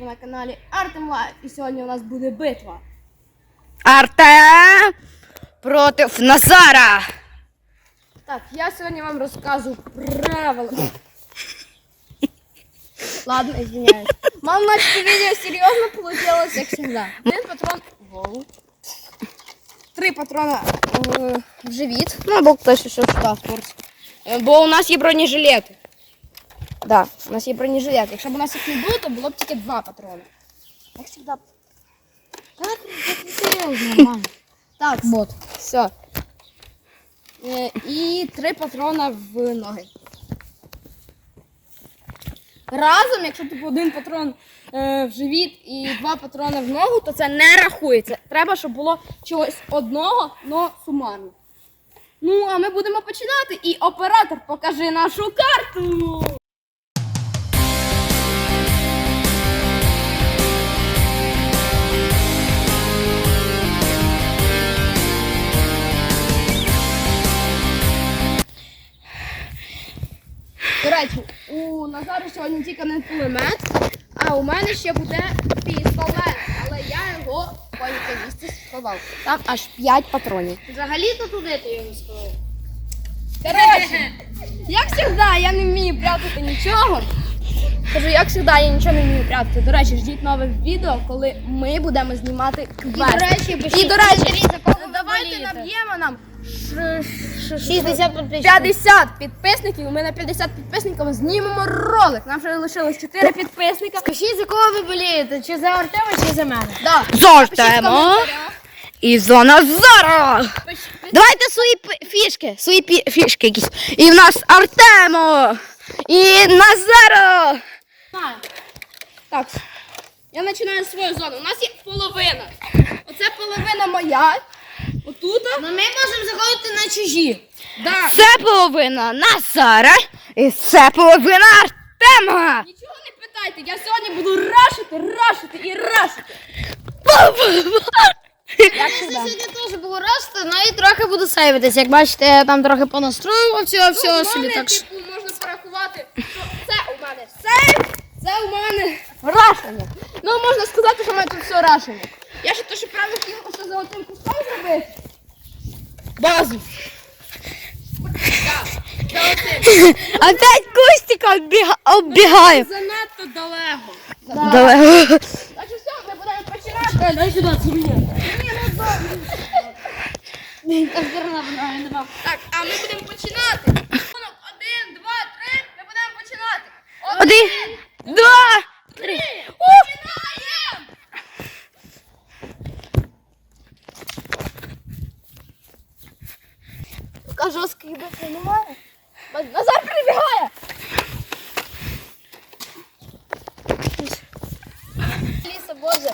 Ви на каналі Артем Лайф. І сьогодні у нас буде битва. Артем проти Назара. Так, я сьогодні вам розкажу правила. Ладно, извиняюсь. Мам, начали видео серьезно получилось, як всегда. Один патрон в голову. Три патрона е, в живіт. Ну, або хтось ще в паспорт. Е, Бо у нас є бронежилети. Да, у нас є бронежилет. Якщо б у нас їх не було, то було б тільки два патрони. Як завжди. Так, Нормально. так, Вот. все. Е, І три патрона в ноги. Разом, якщо типу один патрон е, в живіт і два патрони в ногу, то це не рахується. Треба, щоб було чогось одного, но сумарно. Ну, а ми будемо починати. І оператор покажи нашу карту. Сьогодні тільки не кулемет, а у мене ще буде пістолет, але я його паніка місці сховав. Там аж 5 патронів. Взагалі-то туди ти його сховав. Коротше, як завжди, я не вмію прятати нічого. Кажу, як завжди, я нічого не вмію прятати. До речі, ждіть нове відео, коли ми будемо знімати квест. речі, І, до речі, дивіться, кого ви давайте болієте. наб'ємо нам 60 підписчиків. 50 підписників. Ми на 50 підписників знімемо ролик. Нам вже лишилось 4 підписника. Скажіть, за кого ви болієте? Чи за Артема, чи за мене? Да. За Артема і за Назара. Давайте свої пи- фішки, свої пі- фішки якісь. І в нас Артемо. І Назара. Так. Я починаю свою зону. У нас є половина. Оце половина моя. Отут. Ну ми можемо заходити на чужі. Да. Це половина Назара. І це половина Артема. Нічого не питайте. Я сьогодні буду рашити, рашити і рашити. Я сьогодні теж буду рости, ну і трохи буду сейвитись. Як бачите, я там трохи понастроював цього всього Ну, в собі. мене, Так що... типу, можна порахувати, що це у мене сейф, це у мене рашення. Ну, можна сказати, що в мене тут все рашення. Я ще то, що правильно хотів що золотим куском зробити. Базу. Опять Костика оббіга- оббігає. Занадто далеко. Далеко. Що все, ми будемо починати. Дай сюди, це мені. Так, зерна, не мав. Так, а ми будемо починати. Один, два, три. Ми будемо починати. Один, два, три. Починаємо! Така жорстка битва немає. Назар прибігає! Ліса, боже.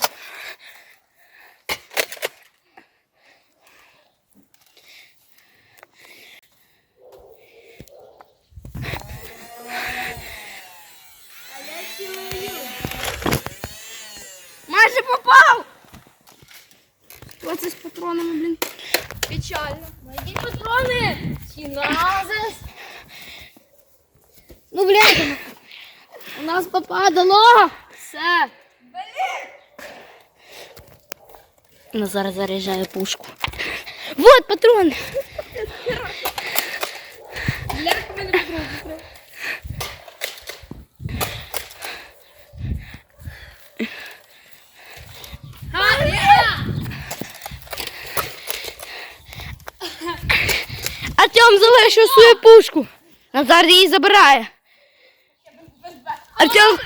Майже попав! Оце з патронами, блін. Печально. Мої патрони! Чіназис! Ну, блядь, у нас попадало! Все! Назар заряджає пушку. Вот патрон. Артем залишив свою пушку. Назар її забирає. Артем.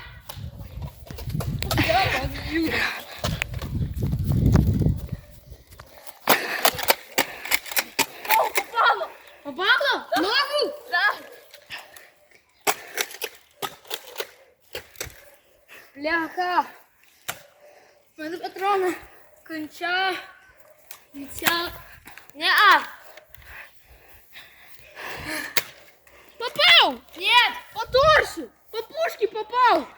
Попало? Ногу? Да. Бляха. У мене патрони. Конча. Віця. Не а. Попав! Нет, по торсу. По пушке попав.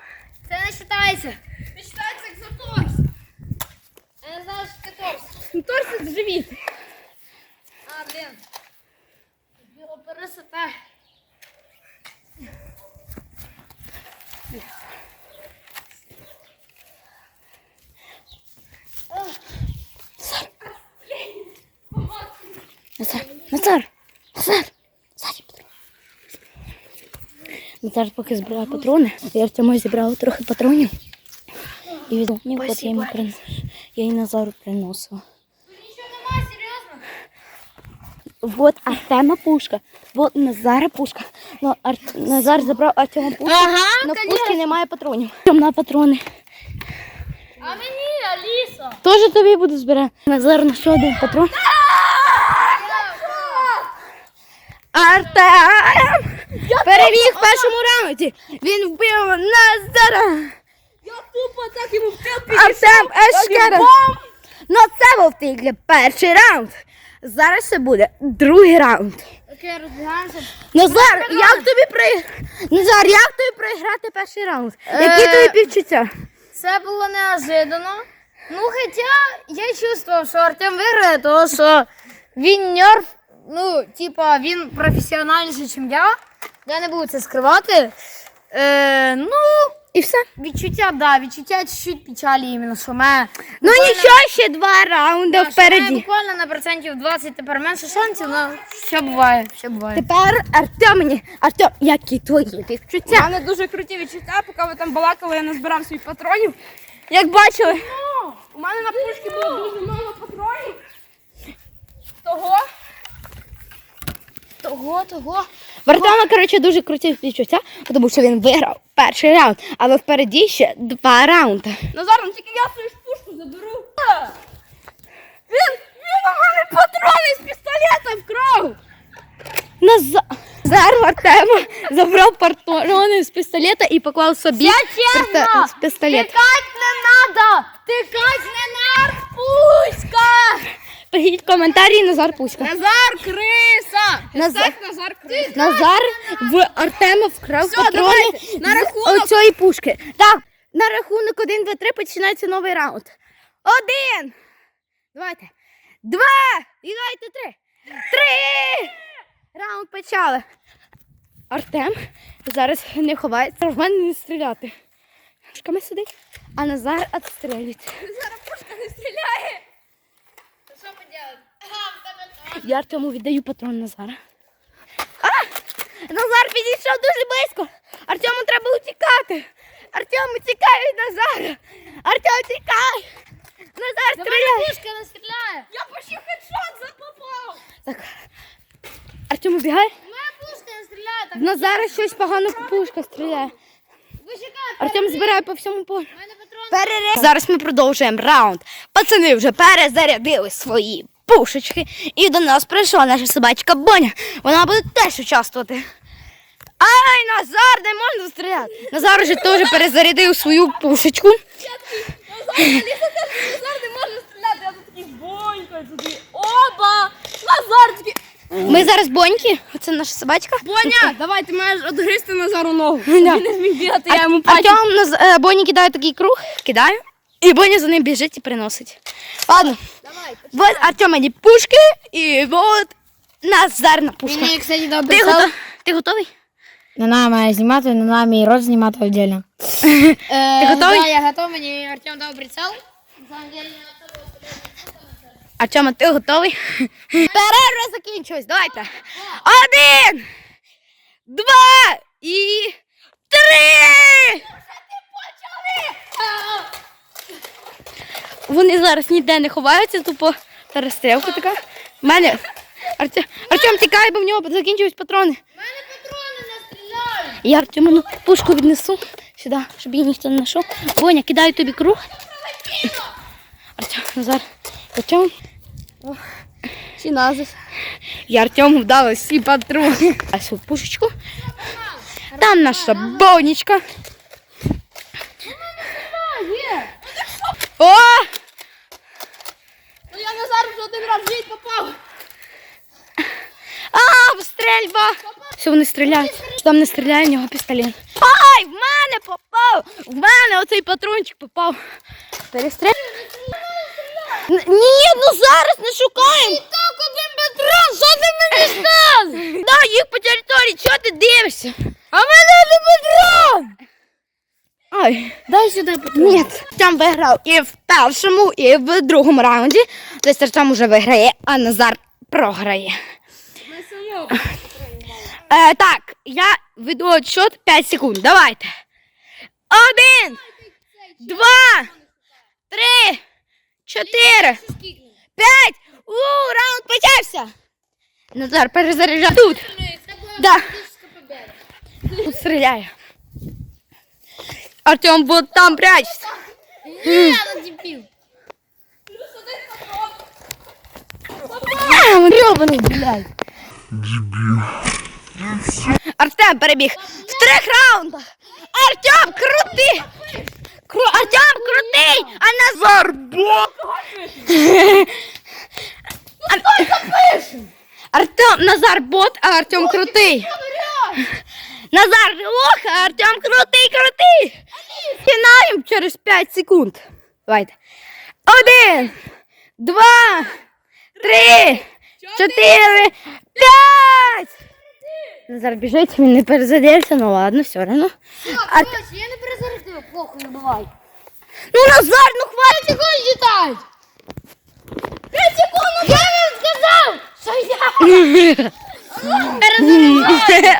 Це не вважається. Не считається як за торс. Я не знаю, що таке торс. Ну, торс це живіт. А, блін. Біло пересота. Назар! Назар поки збирає патрони. Я Артему зібрала трохи патронів. І від от я йому принесла. Я їй Назару приносила. Вот Артема пушка, вот Назара пушка. Ну, Ар... Назар забрав Артема пушку, Ага, але в пушки немає патронів. На патрони. А мені, Аліса. Теж тобі буду збирати. Назар на ще один патрон. Артем! Переміг в першому раунді. Він вбив Назара. Я тупо так йому втил Артем Ешкера. Ну це був тільки перший раунд. Зараз це буде другий раунд. Окей, розбігаємося. Назар, як тобі при... Назар, як тобі проіграти перший раунд? Які Е, тобі відчуття? Це було неожиданно. Ну, хоча я чувствував, що Артем виграє, тому що він нерв, ну, типа, він професіональніший, ніж я. Я не буду це скривати. Е, ну, І все. відчуття, да, відчуття чуть-чуть печалі іменно, що мене. Ну нічого, ще два раунди мене впереді. буквально на процентів 20 тепер менше шансів, але все буває, все буває. Тепер Артем мені. Артем, які твої відчуття? У мене дуже круті відчуття, поки ви там балакали, я назбирав свої патронів. Як бачили, у мене на пушці було дуже мало патронів. Того. Того, того. В коротше, дуже круті відчуття, тому що він виграв перший раунд, але впереді ще два раунди. Назар, ну тільки я свою пушку заберу. Він, він у мене патрони з пістолета вкрав. Назар Назар Артема забрав патрони з пістолета і поклав собі чесно! з пістолета. Тикать не надо! Тикать не надо! Пуська! Пишіть коментарі Назар Пуська. Назар криса! Назар. Назар криса. Назар в Артема вкрав Все, патрони давайте, на рахунок. оцієї пушки. Так, на рахунок 1, 2, 3 починається новий раунд. Один. Давайте. Два. І дайте три. Три. Раунд почали. Артем зараз не ховається, в мене не стріляти. Шками сидить, а Назар відстрілюється. Зараз пушка не стріляє. Я Артему віддаю патрон Назара. А! Назар підійшов дуже близько. Артему треба утікати. Артем тікай від Назара. Артем тікай. Назар стріляй. Пушка не стріляє! Я почти хедшот запопав. Так. Артем убігай. Моя пушка не стріляє! Так В Назара щось погано пушка стріляє. ви чекайте! Артем збирає по всьому полю. У мене патрон. Зараз ми продовжуємо раунд. Пацани вже перезарядили свої пушечки. І до нас прийшла наша собачка Боня. Вона буде теж участвувати. Ай, Назар, не можна стріляти. Назар вже теж перезарядив свою пушечку. Назар, не може стріляти. Я тут такий бонька, туди. Оба! Назар такий. Ми зараз боньки. Оце наша собачка. Боня, давай, ти маєш одгризти Назару ногу. Він не зміг бігати, я йому пальчик. Артем е, Боні кидає такий круг, кидаю. І Боня за ним біжить і приносить. Ладно. Давай. Вот Артем мені пушки, і вот Назар на пушка. Мені, кстати, дав Ти, готов... Ти готовий? Не надо мене знімати, не надо мій рот знімати віддільно. Ти готовий? Да, я готов, мені Артем дав прицел. Артема, ти готовий? Перерва закінчилась. Давайте. Один, два і три. Вони зараз ніде не ховаються, тупо перестрілка така. У мене Артем, Артем тікає, бо в нього закінчились патрони. У мене патрони не стріляють. Я Артему пушку віднесу сюди, щоб її ніхто не знайшов. Боня, кидаю тобі круг. Артем, Назар, Артем. Чи назис? Я Артему вдала всі патрони. А свою пушечку. Там наша бонечка. О! Ну я Назару вже один раз в жить попав. А, стрельба! Все, вони стріляють. Там не стріляє, в нього пістолет. Ай, в мене попав! В мене оцей патрончик попав. Перестріляй. Ні, ну зараз не шукаємо. Так, один патрон, що ти мені став? Да, їх по території, чого ти дивишся? А в мене один патрон! Ай. Дай сюди патрон. Ні, там виграв і в першому, і в другому раунді. Десь там уже виграє, а Назар програє. Е, так, я веду отсчет 5 секунд. Давайте. Один, два, три, чотири, п'ять. У, раунд почався. Назар, перезаряджай тут. Да. Тут стріляє. Артем, вот там прячься. Гребаний, блядь. Артем перебіг в трьох раундах. Артем, крутий! Кру... Артем, крутий! А Назар бот! Артем, Назар бот, а Артем крутий. Назар лох, а Артем крутий, крутий. Починаємо через 5 секунд. Давайте. Один, два, три, чотири, п'ять. Назар біжить, він не перезарядився, ну ладно, все одно. А... Я не перезарядила, похуй, не бувай. Ну Назар, ну хватить його Читать! П'ять секунд! Я вам сказав, що я перезаряджаю!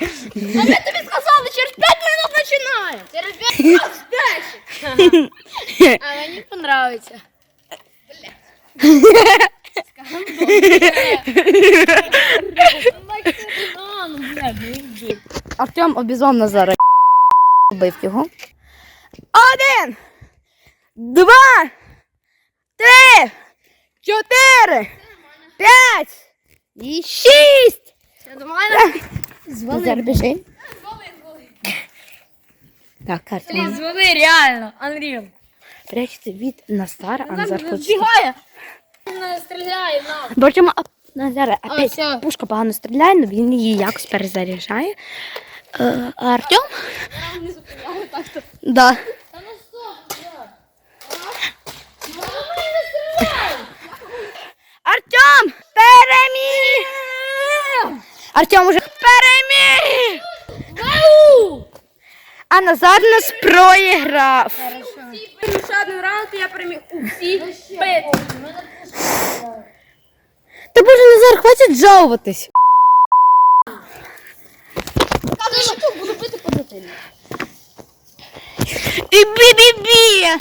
А ми тобі сказали, через 5 минут починаємо. Через п'ять А мені понравиться. Артем обізвав Назара. Бив його. Один, два, три, чотири, п'ять і шість. Це до мене? Назар біжи. Так, Артем. Звони реально, Unreal. Прячься від Назара, а Назар хоче. Збігає. Не стріляє нам. Бачимо, а Назара опять всё. пушка погано стріляє, але він її якось перезаряджає. Е, а Артем? Да. Та ну стоп, Артем переміг! Артем уже переміг! А Назар нас проіграв. Ще один раунд, я переміг усі битви. Та боже, Назар, хватить жалуватись. Буду бити по дитині. І бі-бі-бі!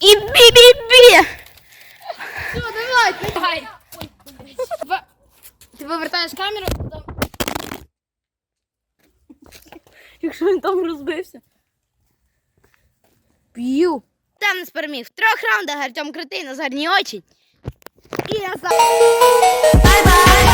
І бі-бі-бі! Все, давай, давай. Ти повертаєш камеру, там... Якщо він там розбився. П'ю. Там нас переміг. В трьох раундах Артем крутий, на не очі. І Назар. Бай-бай!